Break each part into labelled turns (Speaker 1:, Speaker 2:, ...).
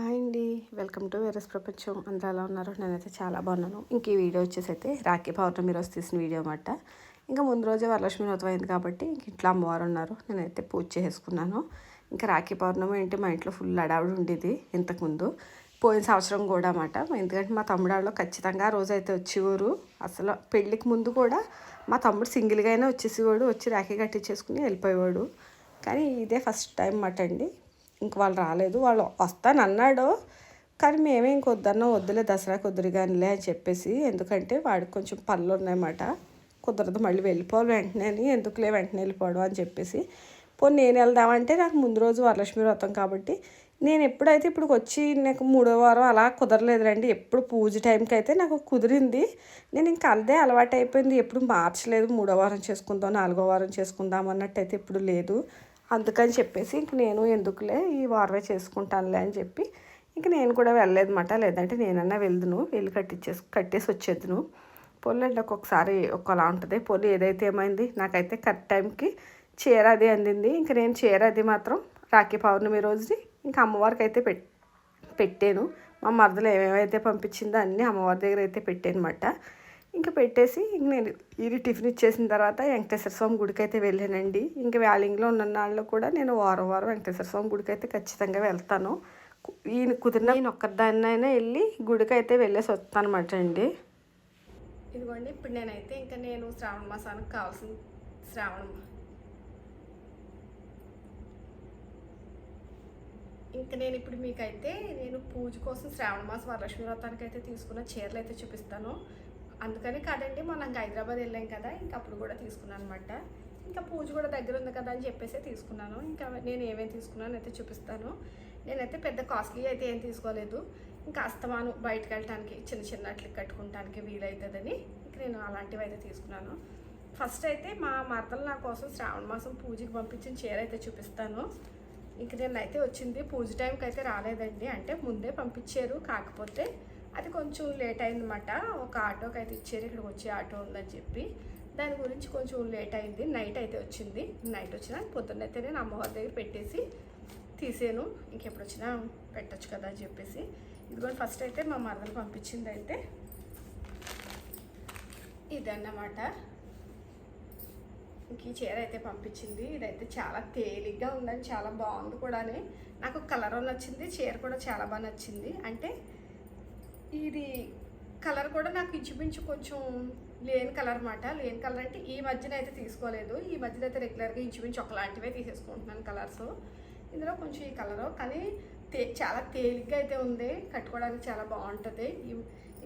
Speaker 1: Hi అండి. Welcome to వేరస్ ప్రపంచం. అందరూ ఎలా ఉన్నారు? నేనైతే చాలా బాగున్నాను. ఇంక ఈ వీడియో వచ్చేసి అయితే రాఖీ పౌర్ణమి రోజు తీసిన వీడియో అన్నమాట. ఇంకా ముందు రోజే వరలక్ష్మి వ్రతం అయింది కాబట్టి ఇంక ఇంట్లో అమ్మవారు ఉన్నారు. నేనైతే పూజ చేసుకున్నాను. ఇంకా రాఖీ పౌర్ణమి ఏంటి? మా ఇంట్లో ఫుల్ అడావిడి ఉండేది ఇంతకుముందు. పోయిన సంవత్సరం కూడా అన్నమాట. ఎందుకంటే మా తమ్ముడు వాళ్ళు ఖచ్చితంగా ఆ రోజు అయితే వచ్చేవారు. అసలు పెళ్ళికి ముందు కూడా మా తమ్ముడు సింగిల్గా అయినా వచ్చేసేవాడు. వచ్చి రాఖీ కట్టించేసుకుని వెళ్ళిపోయేవాడు. కానీ ఇదే ఫస్ట్ టైం మాట అండి. ఇంక వాళ్ళు రాలేదు. వాళ్ళు వస్తాను అన్నాడు. కానీ మేమే ఇంక వద్దులే దసరా వద్దురు కానిలే అని చెప్పేసి ఎందుకంటే వాడికి కొంచెం పనులు ఉన్నాయన్నమాట. కుదరదు మళ్ళీ వెళ్ళిపోవాలి వెంటనే అని. ఎందుకులే వెంటనే వెళ్ళిపోవడం అని చెప్పేసి. పోనీ నేను వెళ్దామంటే నాకు ముందు రోజు వరలక్ష్మి వ్రతం కాబట్టి. నేను ఎప్పుడైతే ఇప్పుడు వచ్చి నాకు మూడో వారం అలా కుదరలేదు రండి ఎప్పుడు పూజ టైంకి అయితే నాకు కుదిరింది. నేను ఇంకా అదే అలవాటు అయిపోయింది ఎప్పుడు మార్చలేదు మూడో వారం చేసుకుందాం నాలుగో వారం చేసుకుందాం అన్నట్టు అయితే ఇప్పుడు లేదు. అందుకని చెప్పేసి ఇంక నేను ఎందుకులే ఈ వార్వే చేసుకుంటానులే అని చెప్పి ఇంక నేను కూడా వెళ్ళలేదన్నమాట. లేదంటే నేనన్నా వెళ్దును వెళ్ళి కట్టించేసి కట్టేసి వచ్చేద్దును. పొలండి ఒక్కొక్కసారి ఒకలా ఉంటుంది. పొలి ఏదైతే ఏమైంది నాకైతే కరెక్ట్ టైంకి చీర అది అందింది. ఇంక నేను చీర అది మాత్రం రాఖీ పౌర్ణమి రోజుని ఇంకా అమ్మవారికి అయితే పెట్ పెట్టాను. మా మరదలు ఏమేమైతే పంపించిందో అన్నీ అమ్మవారి దగ్గర అయితే పెట్టాను అనమాట ఇంకా పెట్టేసి ఇంక నేను ఇది టిఫిన్ ఇచ్చేసిన తర్వాత వెంకటేశ్వర స్వామి గుడికి అయితే వెళ్ళానండి. ఇంకా వ్యాలింగ్లో ఉన్న నాళ్ళు కూడా నేను వారం వారం వెంకటేశ్వర స్వామి గుడికి అయితే ఖచ్చితంగా వెళ్తాను. ఈయన కుదిరిన నేను ఒక్కదాన్నైనా వెళ్ళి గుడికి అయితే వెళ్ళేసి వస్తాను అనమాట అండి. ఇదిగోండి ఇప్పుడు నేనైతే ఇంకా నేను శ్రావణ మాసానికి కావాల్సిన శ్రావణ ఇంకా నేను ఇప్పుడు మీకైతే నేను పూజ కోసం శ్రావణ మాసం వరలక్ష్మి వ్రతానికి అయితే తీసుకున్న చీరలు అయితే చూపిస్తాను. అందుకని కాదండి మనం హైదరాబాద్ వెళ్ళాం కదా ఇంకా అప్పుడు కూడా తీసుకున్నాను అనమాట ఇంకా పూజ కూడా దగ్గర ఉంది కదా అని చెప్పేసి తీసుకున్నాను. ఇంకా నేను ఏమేమి తీసుకున్నాను అయితే చూపిస్తాను. నేనైతే పెద్ద కాస్ట్లీ అయితే ఏం తీసుకోలేదు. ఇంకా అస్తమాను బయటకు వెళ్ళటానికి చిన్న చిన్న అట్లు కట్టుకుంటానికి వీలవుతుందని ఇంక నేను అలాంటివి అయితే తీసుకున్నాను. ఫస్ట్ అయితే మా మరతలు నా కోసం శ్రావణ మాసం పూజకి పంపించిన చీర అయితే చూపిస్తాను. ఇంక నేనైతే వచ్చింది. పూజ టైంకి అయితే రాలేదండి. అంటే ముందే పంపించారు. కాకపోతే అది కొంచెం లేట్ అయిందన్నమాట. ఒక ఆటోకి అయితే ఇచ్చారు ఇక్కడికి వచ్చే ఆటో ఉందని చెప్పి. దాని గురించి కొంచెం లేట్ అయింది నైట్ అయితే వచ్చింది. నైట్ వచ్చిన పొద్దున్నైతే నేను అమ్మవారి దగ్గర పెట్టేసి తీసాను. ఇంకెప్పుడు వచ్చినా పెట్టచ్చు కదా అని చెప్పేసి. ఇదిగోండి ఫస్ట్ అయితే మా మరదలు పంపించింది అయితే ఇదన్నమాట. ఇంక ఈ చీర అయితే పంపించింది. ఇదైతే చాలా తేలిగ్గా ఉందని చాలా బాగుంది కూడా నాకు కలర్ నచ్చింది చీర కూడా చాలా బాగా నచ్చింది. అంటే ఇది కలర్ కూడా నాకు ఇంచుమించు కొంచెం లేని కలర్ అనమాట లేని కలర్ అంటే ఈ మధ్యన అయితే తీసుకోలేదు. ఈ మధ్యన అయితే రెగ్యులర్గా ఇంచుమించు ఒకలాంటివే తీసేసుకుంటున్నాను కలర్స్ ఇందులో కొంచెం ఈ కలరు కానీ తే చాలా తేలిగ్గా అయితే ఉంది. కట్టుకోవడానికి చాలా బాగుంటుంది.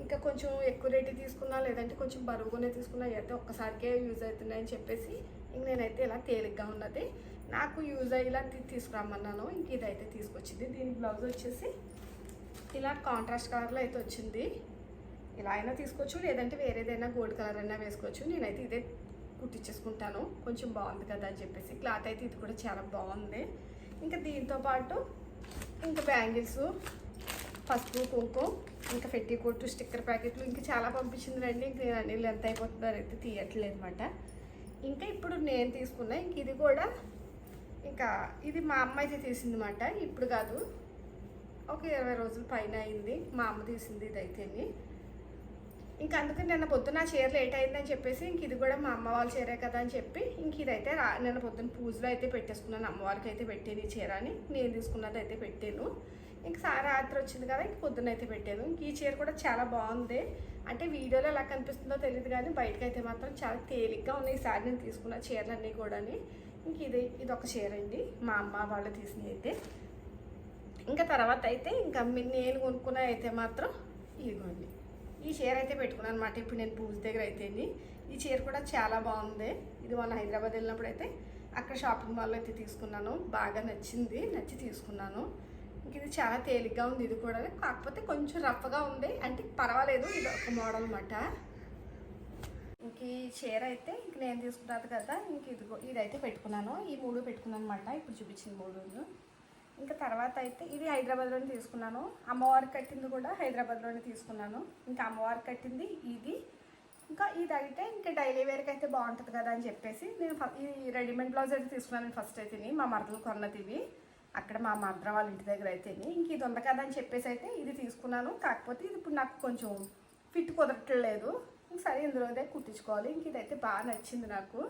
Speaker 1: ఇంకా కొంచెం ఎక్కువ రేటు తీసుకున్నా లేదంటే కొంచెం బరువుగానే తీసుకున్నా అయితే ఒక్కసారికే యూజ్ అవుతున్నాయని చెప్పేసి ఇంక నేనైతే ఇలా తేలిగ్గా ఉన్నది. నాకు యూజ్ అయ్యేలా తీసుకురమ్మన్నాను. ఇంక ఇదైతే తీసుకొచ్చింది. దీని బ్లౌజ్ వచ్చేసి ఇలా కాంట్రాస్ట్ కలర్లో అయితే వచ్చింది. ఇలా అయినా తీసుకోవచ్చు లేదంటే వేరేదైనా గోల్డ్ కలర్ అయినా వేసుకోవచ్చు. నేనైతే ఇదే కుట్టించేసుకుంటాను కొంచెం బాగుంది కదా అని చెప్పేసి. క్లాత్ అయితే ఇది కూడా చాలా బాగుంది. ఇంకా దీంతో పాటు ఇంకా బ్యాంగిల్స్ పసుపు కుంకుమ ఇంకా ఫెట్టి కొట్టు స్టిక్కర్ ప్యాకెట్లు ఇంకా చాలా పంపించింది రండి. ఇంక నేను అన్ని ఎంత అయిపోతుందో అయితే తీయట్లేదు అనమాట ఇంకా ఇప్పుడు నేను తీసుకున్నా ఇంక ఇది కూడా ఇంకా ఇది మా అమ్మ అయితే తీసింది అనమాట ఇప్పుడు కాదు. ఒక ఇరవై రోజుల పైన అయింది. మా అమ్మ తీసింది ఇదైతే ఇంకా అందుకని నిన్న పొద్దున చీర లేట్ అయిందని చెప్పేసి ఇంక ఇది కూడా మా అమ్మ వాళ్ళ చీరే కదా అని చెప్పి ఇంక ఇదైతే రా నిన్న పొద్దున్న పూజలో అయితే పెట్టేసుకున్నాను. అమ్మవారికి అయితే పెట్టాను ఈ చీర అని. నేను తీసుకున్నది అయితే పెట్టాను. ఇంక సారి రాత్రి వచ్చింది కదా ఇంక పొద్దున్న అయితే పెట్టాను. ఇంక ఈ చీర కూడా చాలా బాగుంది. అంటే వీడియోలో ఎలా కనిపిస్తుందో తెలియదు కానీ బయటకు అయితే మాత్రం చాలా తేలిగ్గా ఉన్నాయి. ఈసారి నేను తీసుకున్న చీరలన్నీ కూడా ఇంక ఇది ఇది ఒక చీర అండి. మా అమ్మ వాళ్ళు తీసినవి అయితే. ఇంకా తర్వాత అయితే ఇంకా నేను కొనుక్కున్న అయితే మాత్రం ఇదిగోండి. ఈ చీర అయితే పెట్టుకున్నాను అనమాట ఇప్పుడు నేను పూజ దగ్గర అయితే ఈ చీర కూడా చాలా బాగుంది. ఇది మొన్న హైదరాబాద్ వెళ్ళినప్పుడు అయితే అక్కడ షాపింగ్ మాల్లో అయితే తీసుకున్నాను. బాగా నచ్చింది. నచ్చి తీసుకున్నాను. ఇంక ఇది చాలా తేలిగ్గా ఉంది ఇది కూడా. కాకపోతే కొంచెం రఫ్గా ఉంది. అంటే పర్వాలేదు. ఇది ఒక మోడల్ అనమాట ఇంక ఈ చీర అయితే ఇంక నేను తీసుకున్నాను కదా ఇంక ఇదిగో ఇదైతే పెట్టుకున్నాను. ఈ మూడు పెట్టుకున్నాను అనమాట ఇప్పుడు చూపించింది మూడు. ఇంకా తర్వాత అయితే ఇది హైదరాబాద్లోనే తీసుకున్నాను. అమ్మవారికి కట్టింది కూడా హైదరాబాద్లోనే తీసుకున్నాను. ఇంకా అమ్మవారు కట్టింది ఇది. ఇంకా ఇది అయితే ఇంకా డైలీ వేర్కి అయితే బాగుంటుంది కదా అని చెప్పేసి నేను ఈ రెడీమేడ్ బ్లౌజ్ అయితే తీసుకున్నాను ఫస్ట్ అయితే మా మరదలు కొన్నది ఇవి. అక్కడ మా మద్ర వాళ్ళ ఇంటి దగ్గర అయితే ఇంక ఇది ఉంది కదా అని చెప్పేసి అయితే ఇది తీసుకున్నాను. కాకపోతే ఇది ఇప్పుడు నాకు కొంచెం ఫిట్ కుదరట్లేదు. ఇంక సరే ఇందులోదే కుట్టించుకోవాలి. ఇంక ఇదైతే బాగా నచ్చింది నాకు.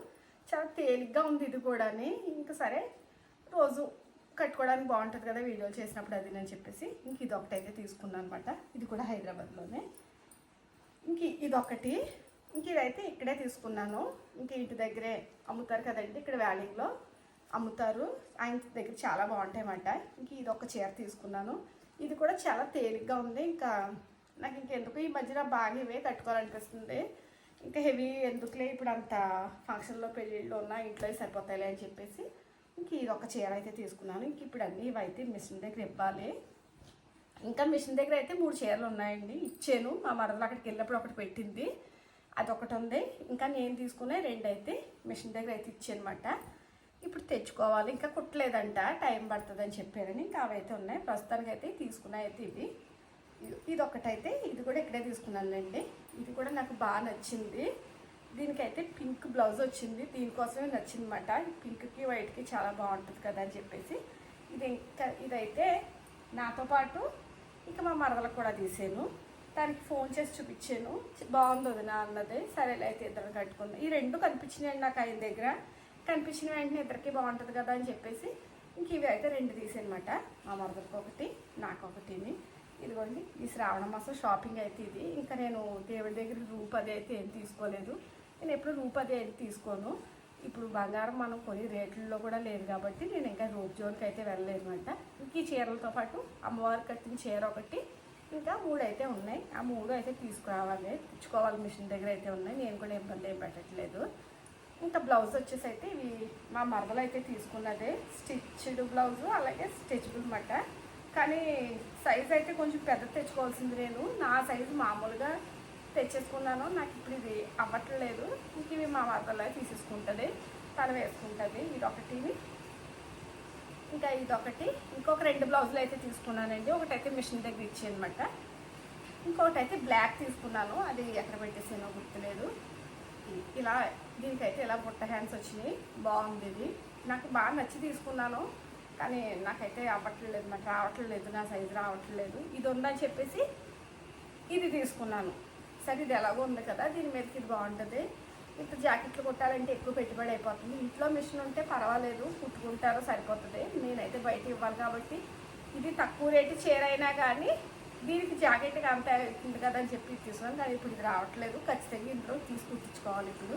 Speaker 1: చాలా తేలిగ్గా ఉంది ఇది కూడాని. ఇంకా సరే రోజు కట్టుకోవడానికి బాగుంటుంది కదా వీడియోలు చేసినప్పుడు అది నేను చెప్పేసి. ఇంక ఇది అయితే తీసుకున్నాను అనమాట ఇది కూడా హైదరాబాద్లోనే. ఇంక ఇదొకటి ఇంక ఇదైతే ఇక్కడే తీసుకున్నాను. ఇంక ఇంటి దగ్గరే అమ్ముతారు కదండి ఇక్కడ వ్యాలీలో అమ్ముతారు. ఆయన దగ్గర చాలా బాగుంటాయి అన్నమాట ఇంక ఇది ఒక చీర తీసుకున్నాను. ఇది కూడా చాలా తేలిగ్గా ఉంది. ఇంకా నాకు ఇంకెందుకు ఈ మధ్యన బాగా ఇవే కట్టుకోవాలనిపిస్తుంది ఇంకా హెవీ ఎందుకులే ఇప్పుడు అంత ఫంక్షన్లో పెళ్ళిళ్ళు ఉన్నా ఇంట్లో సరిపోతాయిలే అని చెప్పేసి ఇంక ఇది ఒక చీర అయితే తీసుకున్నాను. ఇంక ఇప్పుడు అన్నీ ఇవైతే మిషన్ దగ్గర ఇవ్వాలి. ఇంకా మిషన్ దగ్గర అయితే మూడు చీరలు ఉన్నాయండి. ఇచ్చాను. మా మరదలు అక్కడికి వెళ్ళినప్పుడు ఒకటి పెట్టింది. అదొకటి ఉంది. ఇంకా నేను తీసుకునే రెండు అయితే మిషన్ దగ్గర అయితే ఇచ్చానమాట. ఇప్పుడు తెచ్చుకోవాలి. ఇంకా కుట్టలేదంట. టైం పడుతుందని చెప్పారని ఇంకా అవైతే ఉన్నాయి. ప్రస్తుతానికి అయితే తీసుకున్నాయి అయితే ఇవి. ఇది- ఇది ఒకటైతే ఇది కూడా ఇక్కడే తీసుకున్నానండి. ఇది కూడా నాకు బాగా నచ్చింది. దీనికైతే పింక్ బ్లౌజ్ వచ్చింది. దీనికోసమే నచ్చిందన్నమాట. పింక్కి వైట్కి చాలా బాగుంటుంది కదా అని చెప్పేసి. ఇది ఇంకా ఇదైతే నాతో పాటు ఇంకా మా మరదలకు కూడా తీసాను. దానికి ఫోన్ చేసి చూపించాను. బాగుంది వదిన అన్నది. సరేలే అయితే ఇద్దరు కట్టుకుందాం. ఈ రెండు కనిపించినాయండి నాకు ఆయన దగ్గర. కనిపించిన వెంటనే ఇద్దరికి బాగుంటుంది కదా అని చెప్పేసి ఇంక ఇవి అయితే రెండు తీసానమాట మా మరదలకు ఒకటి నాకు ఒకటిని. ఇదిగోండి ఈ శ్రావణ మాసం షాపింగ్ అయితే ఇది. ఇంకా నేను దేవుడి దగ్గర రూపది అయితే ఏం తీసుకోలేదు. నేను ఎప్పుడు రూపది అయితే తీసుకోను. ఇప్పుడు బంగారం మనం కొని రేట్లలో కూడా లేదు కాబట్టి నేను ఇంకా రూప్ జోన్కి అయితే వెళ్ళలేదు అనమాట ఇంక ఈ చీరలతో పాటు అమ్మవారు కట్టిన చీర ఒకటి ఇంకా మూడు అయితే ఉన్నాయి. ఆ మూడు అయితే తీసుకురావాలి. తెచ్చుకోవాలి మిషన్ దగ్గర అయితే ఉన్నాయి. నేను కూడా ఇబ్బంది ఏం పెట్టట్లేదు. ఇంకా బ్లౌజ్ వచ్చేసి అయితే ఇవి మా మరదలు అయితే తీసుకున్నదే స్టిచ్డ్ బ్లౌజ్ అలాగే స్టిచ్బుల్ అనమాట కానీ సైజ్ అయితే కొంచెం పెద్ద తెచ్చుకోవాల్సింది నేను. నా సైజు మామూలుగా తెచ్చేసుకున్నాను. నాకు ఇప్పుడు ఇది అవ్వట్లేదు. ఇంక ఇవి మా మరదలే తీసేసుకుంటుంది. తల వేసుకుంటుంది. ఇది ఒకటి ఇంకా ఇదొకటి. ఇంకొక రెండు బ్లౌజులు అయితే తీసుకున్నానండి. ఒకటైతే మిషన్ దగ్గర ఇచ్చేయనమాట. ఇంకొకటి అయితే బ్లాక్ తీసుకున్నాను. అది ఎక్కడ పెట్టేసానో గుర్తులేదు. ఇలా దీనికైతే ఇలా బుట్ట హ్యాండ్స్ వచ్చినాయి. బాగుంది ఇది. నాకు బాగా నచ్చి తీసుకున్నాను. కానీ నాకైతే అవ్వట్లేదు. నాకు రావట్లేదు. నా సైజు రావట్లేదు. ఇది ఉందని చెప్పేసి ఇది తీసుకున్నాను. సరే ఇది ఎలాగో ఉంది కదా దీని మీదకి ఇది బాగుంటుంది. ఇక్కడ జాకెట్లు కుట్టాలంటే ఎక్కువ పెట్టుబడి అయిపోతుంది. ఇంట్లో మిషన్ ఉంటే పర్వాలేదు కుట్టుకుంటారో సరిపోతుంది. నేనైతే బయట ఇవ్వాలి కాబట్టి ఇది తక్కువ రేటు చేరైనా కానీ దీనికి జాకెట్కి అంత అవుతుంది కదా అని చెప్పి తీసుకున్నాను కానీ ఇప్పుడు ఇది రావట్లేదు. ఖచ్చితంగా ఇంట్లో తీసి కుట్టించుకోవాలి ఇప్పుడు.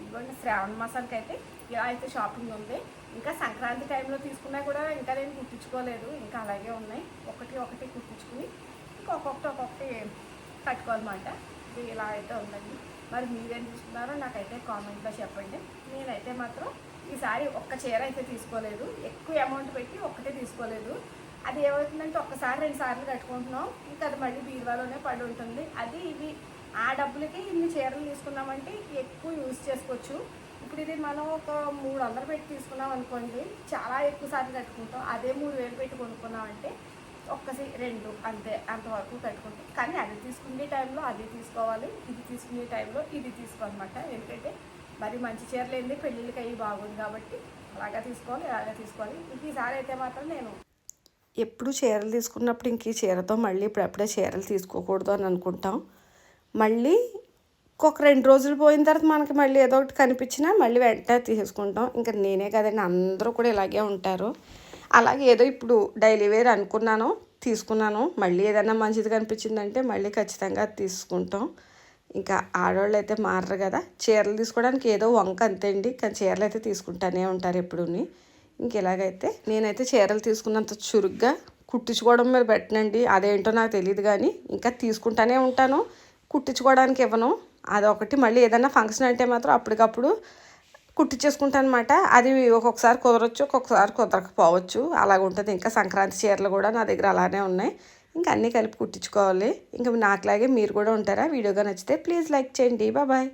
Speaker 1: ఇదిగోండి శ్రావణ మాసానికి అయితే ఇలా అయితే షాపింగ్ ఉంది. ఇంకా సంక్రాంతి టైంలో తీసుకున్నా కూడా ఇంకా నేను కుట్టించుకోలేదు. ఇంకా అలాగే ఉన్నాయి. ఒకటి ఒకటి కుట్టించుకుని ఇంకా ఒక్కొక్కటి ఒక్కొక్కటి కట్టుకోవాలన్నమాట ఇది ఇలా అయితే ఉందండి. మరి మీరేం తీసుకున్నారో నాకైతే కామెంట్లో చెప్పండి. నేనైతే మాత్రం ఈసారి ఒక్క చీర అయితే తీసుకోలేదు. ఎక్కువ అమౌంట్ పెట్టి ఒక్కటే తీసుకోలేదు. అది ఏమవుతుందంటే ఒక్కసారి రెండు సార్లు కట్టుకుంటున్నాం. ఇంకా అది మళ్ళీ బీరువాలోనే పడి ఉంటుంది. అది ఇవి ఆ డబ్బులకి ఇన్ని చీరలు తీసుకున్నామంటే ఎక్కువ యూజ్ చేసుకోవచ్చు. ఇప్పుడు ఇది మనం ఒక మూడు వందలు పెట్టి తీసుకున్నాం అనుకోండి చాలా ఎక్కువ సార్లు కట్టుకుంటాం. అదే మూడు వేలు పెట్టి కొనుక్కున్నామంటే ఒక్కసి రెండు అంతే అంతవరకు పెట్టుకుంటాం. కానీ అది తీసుకునే టైంలో అది తీసుకోవాలి ఇది తీసుకునే టైంలో ఇది తీసుకోవాలన్నమాట. ఎందుకంటే మరి మంచి చీరలు ఏంది పెళ్ళిళ్ళకి అవి బాగుంది కాబట్టి అలాగా తీసుకోవాలి అలాగా తీసుకోవాలి. ఇంక ఈసారి అయితే మాత్రం నేను
Speaker 2: ఎప్పుడు చీరలు తీసుకున్నప్పుడు ఇంక ఈ చీరతో మళ్ళీ ఇప్పుడప్పుడే చీరలు తీసుకోకూడదు అని అనుకుంటాం. మళ్ళీ ఒక రెండు రోజులు పోయిన తర్వాత మనకి మళ్ళీ ఏదో ఒకటి కనిపించినా మళ్ళీ వెంటనే తీసేసుకుంటాం. ఇంకా నేనే కదండి అందరూ కూడా ఇలాగే ఉంటారు. అలాగే ఏదో ఇప్పుడు డైలీ వేర్ అనుకున్నాను తీసుకున్నాను. మళ్ళీ ఏదైనా మంచిది కనిపించిందంటే మళ్ళీ ఖచ్చితంగా అది తీసుకుంటాం. ఇంకా ఆడవాళ్ళు అయితే మారరు కదా. చీరలు తీసుకోవడానికి ఏదో వంక అంతే అండి. కానీ చీరలు అయితే తీసుకుంటానే ఉంటారు ఎప్పుడూని. ఇంక ఇలాగైతే నేనైతే చీరలు తీసుకున్నంత చురుగ్గా కుట్టించుకోవడం మీద పెట్టనండి. అదేంటో నాకు తెలియదు కానీ ఇంకా తీసుకుంటానే ఉంటాను. కుట్టించుకోవడానికి ఇవ్వను. అదొకటి. మళ్ళీ ఏదైనా ఫంక్షన్ అంటే మాత్రం అప్పటికప్పుడు కుట్టించేసుకుంటాను అనమాట అది ఒక్కొక్కసారి కుదరచ్చు ఒక్కొక్కసారి కుదరకపోవచ్చు. అలాగ ఉంటుంది. ఇంకా సంక్రాంతి చీరలు కూడా నా దగ్గర అలానే ఉన్నాయి. ఇంకా అన్నీ కలిపి కుట్టించుకోవాలి. ఇంకా నాకులాగే మీరు కూడా ఉంటారా? వీడియోగా నచ్చితే ప్లీజ్ లైక్ చేయండి. బాబాయ్